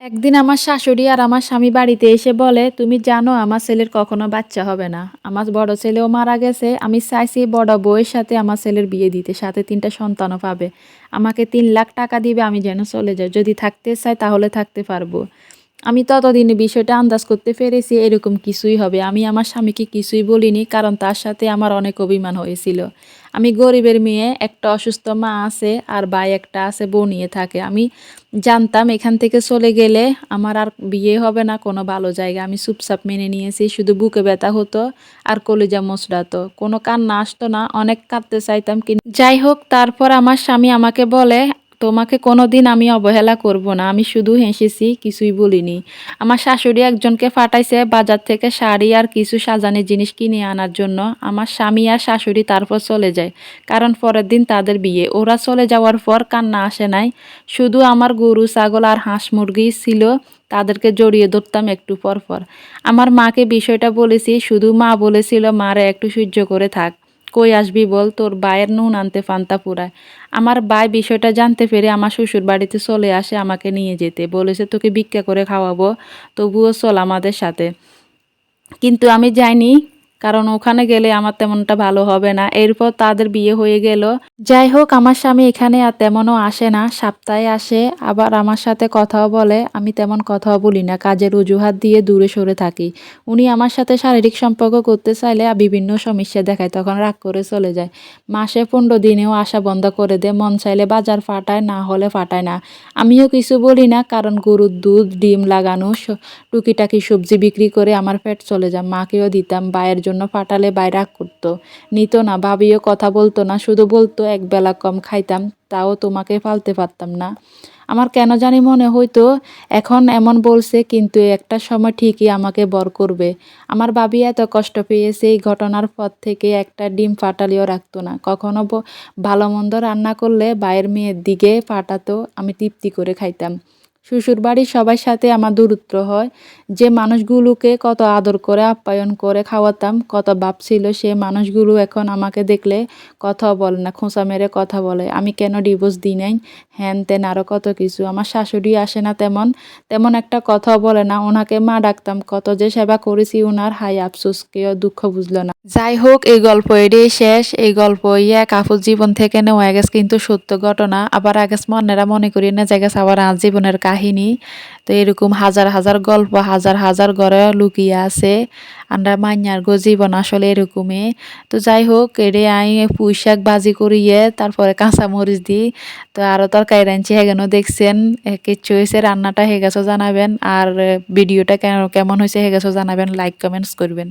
একদিন আমার শাশুড়ি আর আমার স্বামী বাড়িতে এসে বলে, তুমি জানো আমার ছেলের কখনো বাচ্চা হবে না। আমার বড় ছেলেও মারা গেছে। আমি চাইছি বড় বউয়ের সাথে আমার ছেলের বিয়ে দিতে, সাথে তিনটা সন্তানও পাবে। আমাকে তিন লাখ টাকা দিবে, আমি যেন চলে যাই। যদি থাকতে চাই তাহলে থাকতে পারব। আমি ততদিনে বিষয়টা আন্দাজ করতে পেরেছি এরকম কিছুই হবে। আমি আমার স্বামীকে কিছুই বলিনি, কারণ তার সাথে আমার অনেক অভিমান হয়েছিল। আমি গরিবের মেয়ে, একটা অসুস্থ মা আছে আর ভাই একটা আছে, বউ নিয়ে থাকে। আমি জানতাম এখান থেকে চলে গেলে আমার আর বিয়ে হবে না, কোনো ভালো জায়গা। আমি চুপচাপ মেনে নিয়েছি, শুধু বুকে ব্যথা হতো আর কলিজা মোচড়াতো কোনো কান্না আসতো না, অনেক কাঁদতে চাইতাম, কিন্তু যাই হোক, তারপর আমার স্বামী আমাকে বলে তোমাকে কোনো দিন আমি অবহেলা করব না, আমি শুধু হেসেছি, কিছুই বলিনি। আমার শাশুড়ি একজনকে ফাটাইছে বাজার থেকে শাড়ি আর কিছু সাজানের জিনিস কিনে আনার জন্য। আমার স্বামী আর শাশুড়ি তারপর চলে যায়, কারণ পরের দিন তাদের বিয়ে। ওরা চলে যাওয়ার পর কান্না আসে নাই। শুধু আমার গরু, ছাগল আর হাঁস মুরগি ছিল, তাদেরকে জড়িয়ে ধরতাম একটু পর পর আমার মাকে বিষয়টা বলেছি, শুধু মা বলেছিল, মারে, একটু সহ্য করে থাক। কই আসবি বল? তোর বায়ের নুন আনতে ফান্তা পুরায়। আমার বাই বিষয়টা জানতে পেরে আমার শ্বশুর বাড়িতে চলে আসে আমাকে নিয়ে যেতে। বলেছে, তোকে ভিক্ষা করে খাওয়াবো। তবুও চল আমাদের সাথে। কিন্তু আমি যাইনি, কারণ ওখানে গেলে আমার তেমনটা ভালো হবে না। এরপর তাদের বিয়ে হয়ে গেল। যাই হোক আমার স্বামী এখানে আর তেমনও আসে না, সপ্তাহে আসে, আবার আমার সাথে কথাও বলে, আমি তেমন কথাও বলি না, কাজের অজুহাত দিয়ে দূরে সরে থাকি। উনি আমার সাথে শারীরিক সম্পর্ক করতে চাইলে বিভিন্ন সমস্যা দেখায়, তখন রাগ করে চলে যায়। মাসে পনেরো দিনেও আসা বন্ধ করে দেয়, মন চাইলে বাজার ফাটায়, না হলে ফাটায় না। আমিও কিছু বলি না, কারণ গরুর দুধ, ডিম লাগানো টুকিটাকি সবজি বিক্রি করে আমার পেট চলে যায়। মাকেও দিতাম বায়ের জন্য ফাটালে বাই রাগ করতো। নিত না, ভাবিও কথা বলতো না, শুধু বলতো এক বেলা কম খাইতাম। তাও তোমাকে ফালতে পারতাম না। আমার কেন জানি মনে হইতো, এখন এমন বলছে, কিন্তু একটা সময় ঠিকই আমাকে বর করবে। আমার বাবি এত কষ্ট পেয়েছে, এই ঘটনার পর থেকে একটা ডিম ফাটালিও রাখতো না। কখনো ভালো মন্দ রান্না করলে বাইরের মেয়ের দিকে ফাটাতো, আমি তৃপ্তি করে খাইতাম। শ্বশুরবাড়ির সবার সাথে আমার দূরত্ব হয়। যে মানুষগুলোকে কত আদর করে, আপ্যায়ন করে খাওয়াতাম, কত বাপ ছিল সে মানুষগুলো এখন আমাকে দেখলে কথা বলে না, খোঁচা মেরে কথা বলে। আমি কেন ডিভোর্স দিই নাই। হ্যান তেন আরও কত কিছু। আমার শাশুড়ি আসে না তেমন। তেমন একটা কথা বলে না। ওনাকে মা ডাকতাম, কত যে সেবা করেছি ওনার হাই আফসোস, কেউ দুঃখ বুঝলো না। যাই হোক, এই গল্প এটাই শেষ। এই গল্প ইয়া কাপুর জীবন থেকে নেওয়া। গেছে কিন্তু সত্য ঘটনা। আবার আগে মনেরা মনে করি না জায়গা আবার আজ জীবনের কাহিনী। তো এরকম হাজার হাজার গল্প, হাজার হাজার ঘরে লুকিয়ে আছে। আমরা মাইনার গো জীবন আসলে এরকমই। তো যাই হোক এরে আই পুঁই শাক ভাজি করিয়ে, তারপরে কাঁচা মরিচ দিই তো আরও তরকারি রাঁধছি হেগেনও দেখছেন? কিচ্ছু হয়েছে রান্নাটা হয়ে গেছো জানাবেন, আর ভিডিওটা কেন, কেমন হয়েছে হয়ে গেছো জানাবেন লাইক কমেন্টস করবেন।